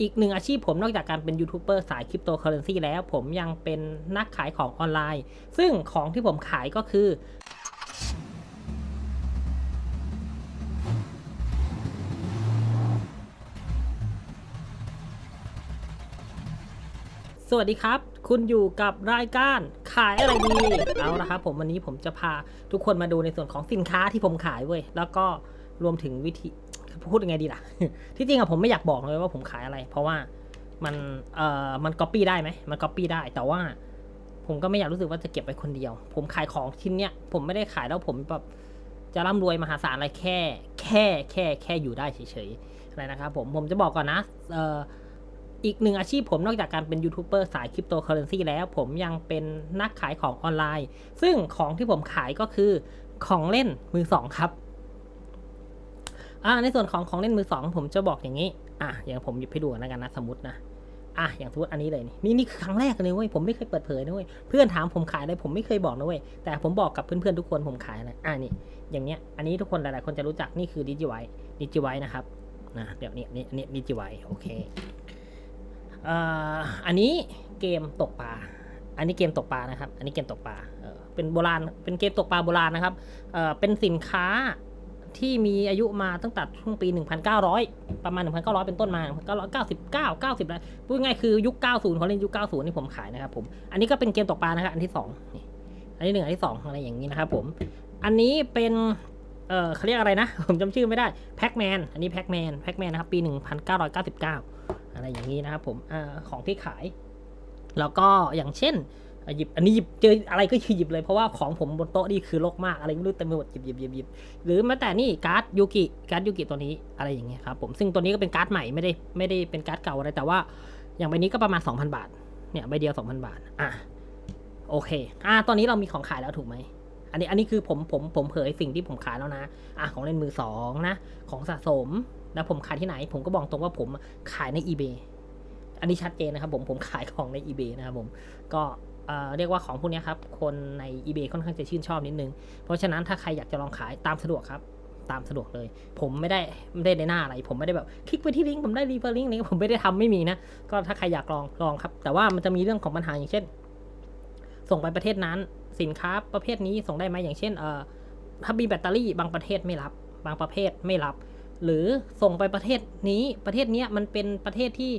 อีกหนึ่งอาชีพผมนอกจากการเป็นยูทูบเบอร์สายคริปโตเคอเรนซีแล้ว ผมยังเป็นนักขายของออนไลน์ ซึ่งของที่ผมขายก็คือสวัสดีครับ คุณอยู่กับรายการขายอะไรดี เอาละครับผมวันนี้ผมจะพาทุกคนมาดูในส่วนของสินค้าที่ผมขายเว้ย แล้วก็รวมถึงวิธี พูดยังไงดีล่ะ ที่จริงอะผมไม่อยากบอกเลยว่าผมขายอะไร เพราะว่ามันเอ่อมันก๊อปปี้ได้ไหมมันก๊อปปี้ได้แต่ว่า ผมก็ไม่อยากรู้สึกว่าจะเก็บไว้คนเดียว ผมขายของชิ้นเนี้ยผมไม่ได้ขายแล้วผมแบบจะร่ำรวยมหาศาลอะไรแค่ แค่แค่แค่อยู่ได้เฉยๆอะไรนะครับผมผมจะบอกก่อนนะเอ่ออีกหนึ่งอาชีพผมนอกจากการเป็นยูทูบเบอร์สายคริปโตเคอเรนซีแล้วผมยังเป็นนักขายของออนไลน์ ซึ่งของที่ผมขายก็คือของเล่นมือสองครับ อ่าในส่วนของของเล่นมือสองผมจะบอกอย่างนี้ อะอย่างผมหยิบให้ดูนแล้วกันนะสมมตินะอะอย่างสมมติอันนี้เลยนี่นี่คือครั้งแรกเลยเว้ยผมไม่เคยเปิดเผยนะเว้ยเพื่อนถามผมขายอะไรผมไม่เคยบอกนะเว้ยแต่ผมบอกกับเพื่อนๆทุกคนผมขายอะไรอะนี่อย่างเนี้ยอันนี้ทุกคนหลายๆคนจะรู้จักนี่คือดิจิไวดิจิไวนะครับนะเดี๋ยวนี้นี่นี่ดิจิไวโอเคเอ่ออันนี้เกมตกปลาอันนี้เกมตกปลานะครับ อันนี้เกมตกปลาเออเป็นโบราณเป็นเกมตกปลาโบราณนะครับเออเป็นสินค้า ที่มีอายุมาตั้งแต่ช่วงปี 1900 ประมาณ 1900 เป็นต้นมา 1999 90แล้วพูดง่ายๆคือยุค 90เขาเล่นยุค 90 นี่ผมขายนะครับผม อันนี้ก็เป็นเกมตกปลานะครับอันที่สองนี่อันที่หนึ่งอันที่สองอะไรอย่างนี้นะครับผม อันนี้เป็น เออเขาเรียกอะไรนะ ผมจำชื่อไม่ได้แพ็กแมน อันนี้แพ็กแมน แพ็กแมนนะครับ ปี 1999 อะไรอย่างนี้นะครับผมอของที่ขาย แล้วก็อย่างเช่น หยิบอันนี้หยิบเจออะไรก็คือหยิบเลยเพราะว่าของผมบนโต๊ะนี่คือรกมากอะไรไม่รู้เต็มไปหมดหยิบหยิบหยิบหยิบหรือแม้แต่นี่การ์ดยูกิการ์ดยูกิตัวนี้อะไรอย่างเงี้ยครับผมซึ่งตัวนี้ก็เป็นการ์ดใหม่ไม่ได้ไม่ได้เป็นการ์ดเก่าอะไรแต่ว่า อย่างใบนี้ก็ประมาณ 2,000 บาทเนี่ยใบเดียว 2,000 บาทอะโอเคอะตอนนี้เรามีของขายแล้วถูกไหมอันนี้อันนี้คือผมผมผมเผยสิ่งที่ผมขายแล้วนะอะของเล่นมือสองนะของสะสมแล้วผมขายที่ไหน ผมก็บอกตรงว่าผมขายใน eBay อันนี้ชัดเจนนะครับผมผมขายของใน eBay นะครับผมก็ เรียกว่าของพวกนี้ครับ คนใน eBay ค่อนข้างจะชื่นชอบนิดนึง เพราะฉะนั้นถ้าใครอยากจะลองขายตามสะดวกครับ ตามสะดวกเลย ผมไม่ได้ไม่ได้ในหน้าอะไร ผมไม่ได้แบบคลิกไปที่ลิงก์ผมได้รีเฟอร์ลิงก์นี้ผมไม่ได้ทำไม่มีนะ ก็ถ้าใครอยากลองลองครับ แต่ว่ามันจะมีเรื่องของปัญหาอย่างเช่น ส่งไปประเทศนั้น สินค้าประเภทนี้ส่งได้ไหมอย่างเช่นเอ่อถ้ามีแบตเตอรี่บางประเทศไม่รับ บางประเภทไม่รับ หรือส่งไปประเทศนี้ประเทศนี้มันเป็นประเทศที่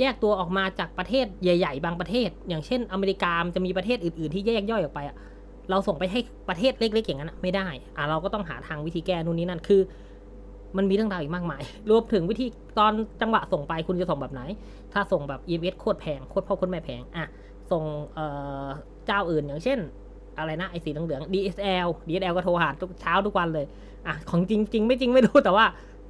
แยกตัวออกมาจากประเทศใหญ่ ๆ บางประเทศ อย่างเช่น อเมริกาจะมีประเทศอื่น ๆ ที่แยกย่อยออกไปอะเราส่งไปให้ประเทศเล็ก ๆ อย่างนั้นไม่ได้อะเราก็ต้องหาทางวิธีแก้นู่นนี่นั่นคือ มันมีเรื่องราวอีกมากมาย รวมถึงวิธีตอนจังหวะส่งไปคุณจะส่งแบบไหน ถ้าส่งแบบ EMS โคตรแพงโคตรพ่อโคตรแม่แพงอะส่งเอ่อเจ้าอื่นอย่างเช่น อะไรนะไอสีเหลืองๆ DSL DSL ก็โทรหาทุกเช้าทุกวันเลยอะของจริงจริงไม่จริงไม่รู้แต่ว่า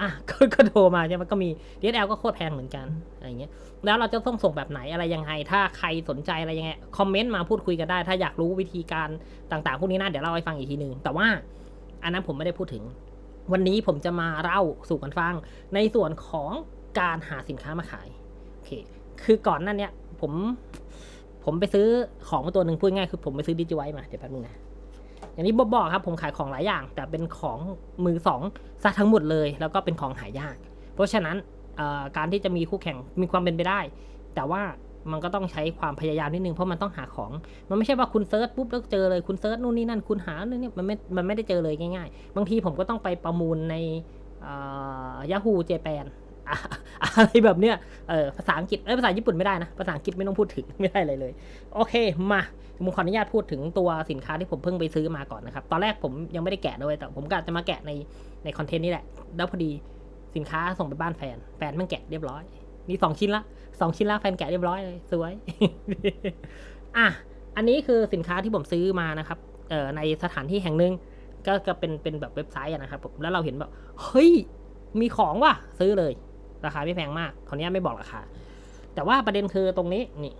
อะก็ก็โทรมาใช่ไหมก็มี DSL ก็โคตรแพงเหมือนกันอะไรเงี้ยแล้วเราจะต้องส่งแบบไหนอะไรยังไง ถ้าใครสนใจอะไรยังไงคอมเมนต์มาพูดคุยกันได้ ถ้าอยากรู้วิธีการต่างๆพวกนี้นะเดี๋ยวเล่าให้ฟังอีกทีหนึ่งแต่ว่าอันนั้นผมไม่ได้พูดถึง วันนี้ผมจะมาเล่าสู่กันฟัง ในส่วนของการหาสินค้ามาขายโอเคคือก่อนหน้าเนี้ยผม ผมไปซื้อของมาตัวหนึ่งพูดง่ายคือผมไปซื้อดิจิไวมาเดี๋ยวแป๊บนึงนะ อย่างนี้บอกครับผมขายของหลายอย่าง แต่เป็นของมือสองซะทั้งหมดเลย แล้วก็เป็นของหายาก เพราะฉะนั้นการที่จะมีคู่แข่งมีความเป็นไปได้ แต่ว่ามันก็ต้องใช้ความพยายามนิดนึงเพราะมันต้องหาของ มันไม่ใช่ว่าคุณเซิร์ชปุ๊บแล้วเจอเลยคุณเซิร์ชนู่นนี่นั่นคุณหาเนี่ยเนี่ยมันไม่ มันไม่ได้เจอเลยง่ายๆ บางทีผมก็ต้องไปประมูลในยาฮูเจแปนอะไรแบบเนี้ยเออภาษาอังกฤษเอ้ภาษาญี่ปุ่นไม่ได้นะ ภาษาอังกฤษไม่ต้องพูดถึงไม่ได้เลยเลย โอเคมา ผมขออนุญาตพูดถึงตัวสินค้าที่ผมเพิ่งไปซื้อมาก่อนนะครับ ตอนแรกผมยังไม่ได้แกะด้วยแต่ผมก็จะมาแกะในในคอนเทนต์นี้แหละ แล้วพอดีสินค้าส่งไปบ้านแฟน แฟนมันแกะเรียบร้อยนี่สองชิ้นละสองชิ้นละแฟนแกะเรียบร้อยเลยสวย อะ อันนี้คือสินค้าที่ผมซื้อมานะครับ เอ่อในสถานที่แห่งหนึ่งก็จะเป็นเป็นแบบเว็บไซต์นะครับผม แล้วเราเห็นแบบ เฮ้ย มีของว่ะ ซื้อเลย ราคาไม่แพงมากขออนุญาตไม่บอกราคา แต่ว่าประเด็นคือตรงนี้นี่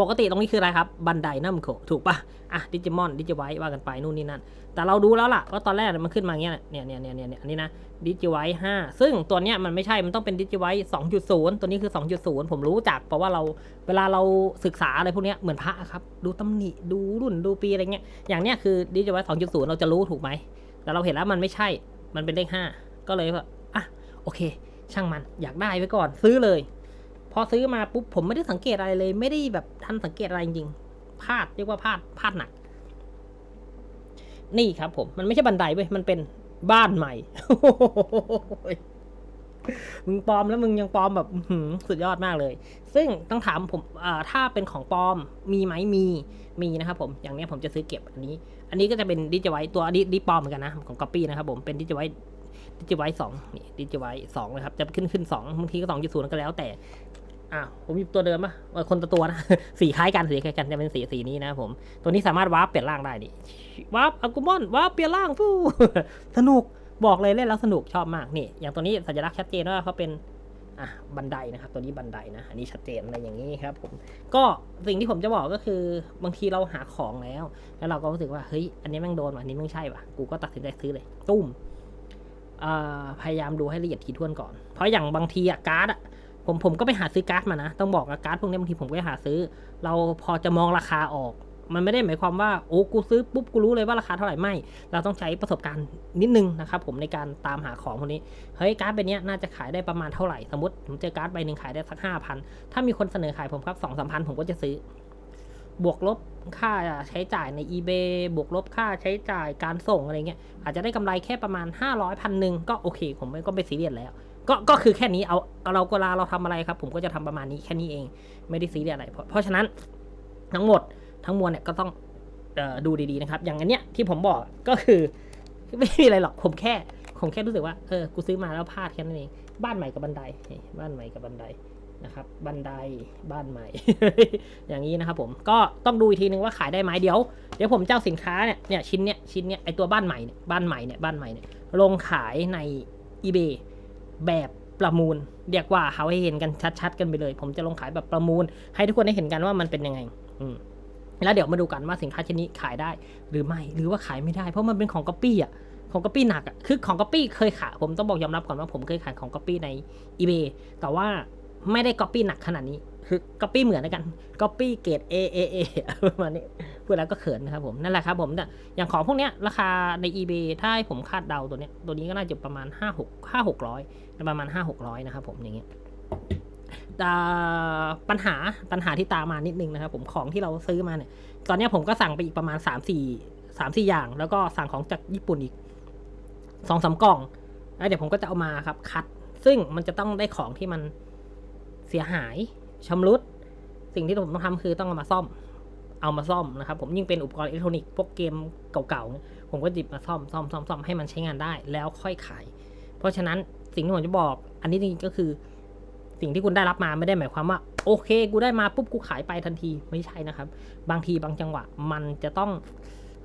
ปกติตรงนี้คืออะไรครับบันไดนัมโคถูกปะอะดิจิมอนดิจิไวว่ากันไปนู่นนี่นั่น แต่เราดูแล้วล่ะว่าตอนแรกมันขึ้นมาเงี้ยเนี่ยเนี่ยเนี่ยเนี่ยเนี่ยอันนี้นะดิจิไวห้าซึ่งตัวเนี้ยมันไม่ใช่มันต้องเป็นดิจิไวสองจุดศูนย์ตัวนี้คือสองจุดศูนย์ผมรู้จักเพราะว่าเราเวลาเราศึกษาอะไรพวกเนี้ยเหมือนพระครับ ดูตำหนิดูรุ่นดูปีอะไรเงี้ยอย่างเนี้ยคือดิจิไวสองจุดศูนย์เราจะรู้ถูกไหมแต่เราเห็นแล้วมันไม่ใช่มันเป็นเลขห้าก็เลยว่าอะโอเค ช่างมันอยากได้ไว้ก่อนซื้อเลย อซื้อมาปุ๊บผมไม่ได้สังเกตอะไรเลย ไม่ได้แบบทันสังเกตอะไรจริงพลาดเรียกว่าพลาดพลาดหนัก นี่ครับผม มันไม่ใช่บันไดเว้ยมันเป็นบ้านใหม่มึงปลอมแล้วมึงยังปลอมแบบสุดยอดมากเลย ซึ่งต้องถามผมถ้าเป็นของปลอมมีไหมมีมีนะครับผมอย่างนี้ผมจะซื้อเก็บอันนี้ อันนี้ก็จะเป็นดิจิไวตัวอันนี้ดิปลอมเหมือนกันนะของก๊อปปี้นะครับผมเป็นดิจิไวดิจิไวสองนี่ดิจิไวสองนะครับจะขึ้นขึ้นสองบางทีก็สองจุดศูนย์ก็แล้วแต่ อ่าผมมีตัวเดิมปะคนละตัวนะ สีคล้ายกันสีคล้ายกันจะเป็นสีสีนี้นะผม ตัวนี้สามารถวาร์ปเปลี่ยนร่างได้ดิวาร์ปอากุมอนวาร์ปเปลี่ยนร่างฟู้สนุกบอกเลยเล่นแล้วสนุกชอบมากนี่ อย่างตัวนี้สัญลักษณ์ชัดเจนว่าเขาเป็นอะบันไดนะครับ ตัวนี้บันไดนะ อันนี้ชัดเจนอะไรอย่างนี้ครับ ผม ก็สิ่งที่ผมจะบอกก็คือบางทีเราหาของแล้ว แล้วเราก็รู้สึกว่าเฮ้ยอันนี้แม่งโดนว่ะอันนี้แม่งใช่ว่ะกูก็ตัดสินใจซื้อเลย ตุ้มพยายามดูให้ละเอียดถี่วนก่อน เพราะอย่างบางทีอะการ์ดอะ ผมผมก็ไปหาซื้อการ์ดมานะ ต้องบอกว่าการ์ดพวกนี้บางทีผมก็ไปหาซื้อ เราพอจะมองราคาออก มันไม่ได้หมายความว่าโอ้กูซื้อปุ๊บกูรู้เลยว่าราคาเท่าไหร่ไม่ เราต้องใช้ประสบการณ์นิดนึงนะครับผมในการตามหาของพวกนี้เฮ้ยการ์ดใบเนี้ยน่าจะขายได้ประมาณเท่าไหร่สมมติผมเจอการ์ดใบหนึ่งขายได้สักห้าพันถ้ามีคนเสนอขายผมครับสองสามพันผมก็จะซื้อบวกลบค่าใช้จ่ายใน eBay บวกลบค่าใช้จ่ายการส่งอะไรเงี้ยอาจจะได้กำไรแค่ประมาณ 500พันหนึ่งก็โอเค ผมก็ไม่ซีเรียสแล้ว ก็ก็คือแค่นี้เอาเอาเราเวลาเราทำอะไรครับ ผมก็จะทำประมาณนี้แค่นี้เองไม่ได้ซีเรียสอะไร เพราะเพราะฉะนั้นทั้งหมดทั้งมวลเนี่ยก็ต้องออดูดีๆนะครับ อย่างอันเนี้ยที่ผมบอกก็คือไม่มีอะไรหรอกผมแค่ ผมแค่รู้สึกว่าเออกูซื้อมาแล้วพลาดแค่นั้นเอง บ้านใหม่กับบันไดบ้านใหม่กับบันไดนะครับ บันไดบ้านใหม่ อย่างนี้นะครับผมก็ต้องดูอีกทีนึงว่าขายได้ไหมเดี๋ยว เดี๋ยวผมเจ้าสินค้าเนี่ยเนี่ยชิ้นเนี้ยชิ้นเนี้ยไอตัวบ้านใหม่เนี่ยบ้านใหม่เนี่ยบ้านใหม่เนี่ยลงขายใน eBay แบบประมูล เรียกว่าเขาให้เห็นกันชัดๆ กันไปเลย ผมจะลงขายแบบประมูล ให้ทุกคนได้เห็นกันว่ามันเป็นยังไง อืมแล้วเดี๋ยวมาดูกันว่าสินค้าชนิดขายได้ หรือไม่หรือว่าขายไม่ได้ เพราะมันเป็นของก๊อปปี้อะของก๊อปปี้หนักอะคือของก๊อปปี้เคยขายผมต้องบอกยอมรับก่อนว่าผมเคยขายของก๊อปปี้ใน eBay แต่ว่าไม่ได้ก๊อปปี้หนักขนาดนี้ คือก๊อปปี้เหมือนกันก๊อปปี้เกรด A A A ประมาณนี้พูดแล้วก็เขินนะครับผม นั่นแหละครับผมแต่อย่างของพวกเนี้ยราคาใน eBay ถ้าให้ผมคาดเดาตัวเนี้ย ตัวนี้ก็น่าจะประมาณ 5 6 5 600ประมาณ 5 600 นะครับผมอย่างเงี้ยปัญหาปัญหาที่ตามมานิดนึงนะครับผมของที่เราซื้อมาเนี่ย ตอนนี้ผมก็สั่งไปอีกประมาณ 3 4 3 4 อย่าง แล้วก็สั่งของจากญี่ปุ่นอีกสองสามกล่องแล้วเดี๋ยวผมก็จะเอามาครับคัด ซึ่งมันจะต้องได้ของที่มันเสียหาย ชำรุด สิ่งที่ผมต้องทำคือต้องเอามาซ่อม เอามาซ่อมนะครับ ผมยิ่งเป็นอุปกรณ์อิเล็กทรอนิกส์พวกเกมเก่าๆ ผมก็หยิบมาซ่อมซ่อมซ่อมซ่อมให้มันใช้งานได้แล้วค่อยขาย เพราะฉะนั้นสิ่งที่ผมจะบอก อันนี้จริงๆก็คือ สิ่งที่คุณได้รับมาไม่ได้หมายความว่า โอเค กูได้มาปุ๊บกูขายไปทันทีไม่ใช่นะครับ บางทีบางจังหวะ มันจะต้อง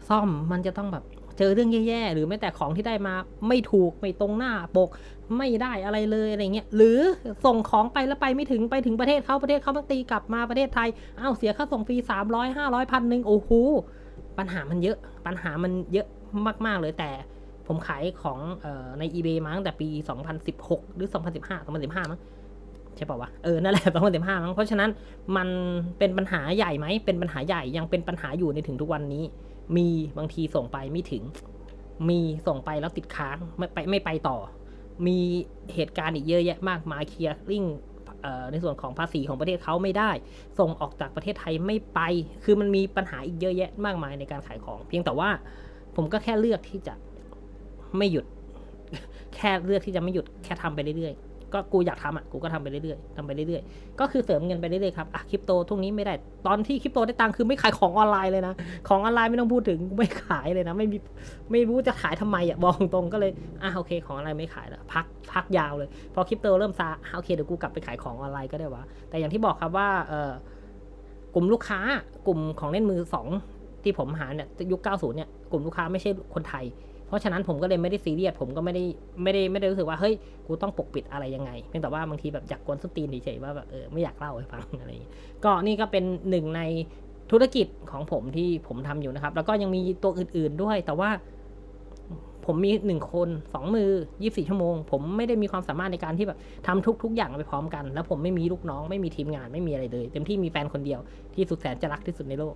ซ่อมมันจะต้องแบบ เจอเรื่องแย่ๆ หรือแม้แต่ของที่ได้มาไม่ถูกไม่ตรงหน้าปก ไม่ได้อะไรเลยอะไรเงี้ยหรือส่งของไปแล้วไปไม่ถึงไปถึงประเทศเขาประเทศเขามาตีกลับมาประเทศไทยอ้าวเสียค่าส่งฟรีสามร้อยห้าร้อยพันหนึ่งโอ้โหปัญหามันเยอะ ปัญหามันเยอะมากๆเลยแต่ผมขายของออใน eBay มาตั้งแต่ปี 2016 หรือ 2015 2015 มั้งใช่ป่าวะ เออ นั่นแหละ 2015 มั้ง เพราะฉะนั้นมันเป็นปัญหาใหญ่ไหม เป็นปัญหาใหญ่ ยังเป็นปัญหาอยู่ในถึงทุกวันนี้ มีบางทีส่งไปไม่ถึง มีส่งไปแล้วติดค้างไม่ไปไม่ไปต่อ มีเหตุการณ์อีกเยอะแยะมากมายเคลียร์ลิงในส่วนของภาษีของประเทศเขาไม่ได้ ส่งออกจากประเทศไทยไม่ไป คือมันมีปัญหาอีกเยอะแยะมากมายในการขายของ เพียงแต่ว่าผมก็แค่เลือกที่จะไม่หยุด แค่เลือกที่จะไม่หยุดแค่ทำไปเรื่อยๆ ก็กูอยากทำอะกูก็ทำไปเรื่อยๆทำไปเรื่อยๆ ก็คือเสริมเงินไปเรื่อยๆครับอะคริปโตทุกนี้ไม่ได้ตอนที่คริปโตได้ตังค์คือไม่ขายของออนไลน์เลยนะของออนไลน์ไม่ต้องพูดถึงไม่ขายเลยนะไม่มีไม่รู้จะขายทำไมอะบอกตรงๆก็เลยอะโอเคของออนไลน์ไม่ขายแล้วพักพักยาวเลย พอคริปโตเริ่มซาอะโอเคเดี๋ยวกูกลับไปขายของออนไลน์ก็ได้วะแต่อย่างที่บอกครับว่าเออกลุ่มลูกค้ากลุ่มของเล่นมือสองที่ผมหาเนี่ยยุค 90 เนี่ยกลุ่มลูกค้าไม่ใช่คนไทย ราะฉะนั้นผมก็เลยไม่ได้ซีเรียสผมก็ไม่ได้ไม่ได้ไม่ได้รู้สึกว่าเฮ้ยกูต้องปกปิดอะไรยังไงเพียงแต่ว่าบางทีแบบอยากกวนสนตีนเฉยๆว่าแบบเออไม่อยากเล่าให้ฟังอะไรอย่างเงี้ยก็นี่ก็เป็นหนึ่งในธุรกิจของผมที่ผมทำอยู่นะครับ แล้วก็ยังมีตัวอื่น ๆด้วย แต่ว่าผมมีหนึ่งคนสองมือยี่สี่ชั่วโมง ผมไม่ได้มีความสามารถในการที่แบบทำทุก ๆ อย่างไปพร้อมกัน แล้วผมไม่มีลูกน้องไม่มีทีมงานไม่มีอะไรเลย เต็มที่มีแฟนคนเดียวที่สุดแสนจะรักที่สุดในโลก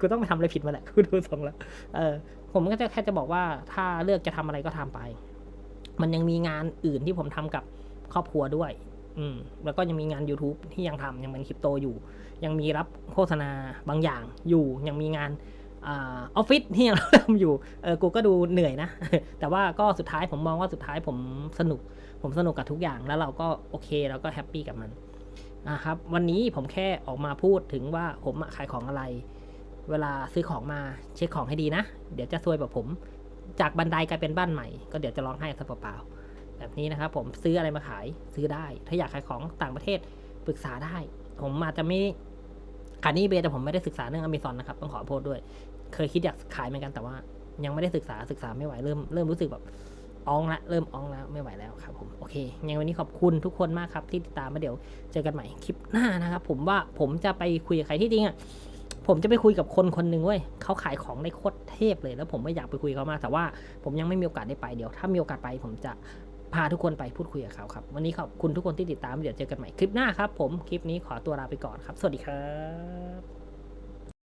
กูต้องไปทำอะไรผิดมาแหละกูดูทรงแล้ว เออ ผมก็จะแค่จะบอกว่าถ้าเลือกจะทำอะไรก็ทำไป มันยังมีงานอื่นที่ผมทำกับครอบครัวด้วย อืม แล้วก็ยังมีงาน YouTube ที่ยังทำยังเป็นคริปโตอยู่ ยังมีรับโฆษณาบางอย่างอยู่ ยังมีงานออฟฟิศที่ยังทำอยู่เออกูก็ดูเหนื่อยนะ แต่ว่าก็สุดท้ายผมมองว่าสุดท้ายผมสนุก ผมสนุกกับทุกอย่างแล้วเราก็โอเคเราก็แฮปปี้กับมันนะครับ วันนี้ผมแค่ออกมาพูดถึงว่าผมขายของอะไร เวลาซื้อของมาเช็คของให้ดีนะ เดี๋ยวจะซวยแบบผม จากบันไดกลายเป็นบ้านใหม่ ก็เดี๋ยวจะร้องไห้ซะเปล่าๆแบบนี้นะครับผมซื้ออะไรมาขายซื้อได้ ถ้าอยากขายของต่างประเทศปรึกษาได้ ผมอาจจะไม่ขายนี่เบแต่ผมไม่ได้ศึกษาเรื่องอเมซอนนะครับต้องขอโทษด้วย เคยคิดอยากขายเหมือนกันแต่ว่า ยังไม่ได้ศึกษาศึกษาไม่ไหวเริ่มเริ่มรู้สึกแบบอองละเริ่มอองแล้วไม่ไหวแล้วครับผมโอเคยังไงวันนี้ขอบคุณทุกคนมากครับที่ติดตามมาเดี๋ยวเจอกันใหม่คลิปหน้านะครับผมว่าผมจะไปคุยกับใครที่จริงอะ ผมจะไปคุยกับคนคนหนึ่งเว้ยเขาขายของในโคตรเทพเลย แล้วผมไม่อยากไปคุยเขามากแต่ว่าผมยังไม่มีโอกาสได้ไปเดี๋ยว ถ้ามีโอกาสไปผมจะพาทุกคนไปพูดคุยกับเขาครับ วันนี้ขอบคุณทุกคนที่ติดตาม เดี๋ยวเจอกันใหม่คลิปหน้าครับ ผม คลิปนี้ขอตัวลาไปก่อนครับ สวัสดีครับ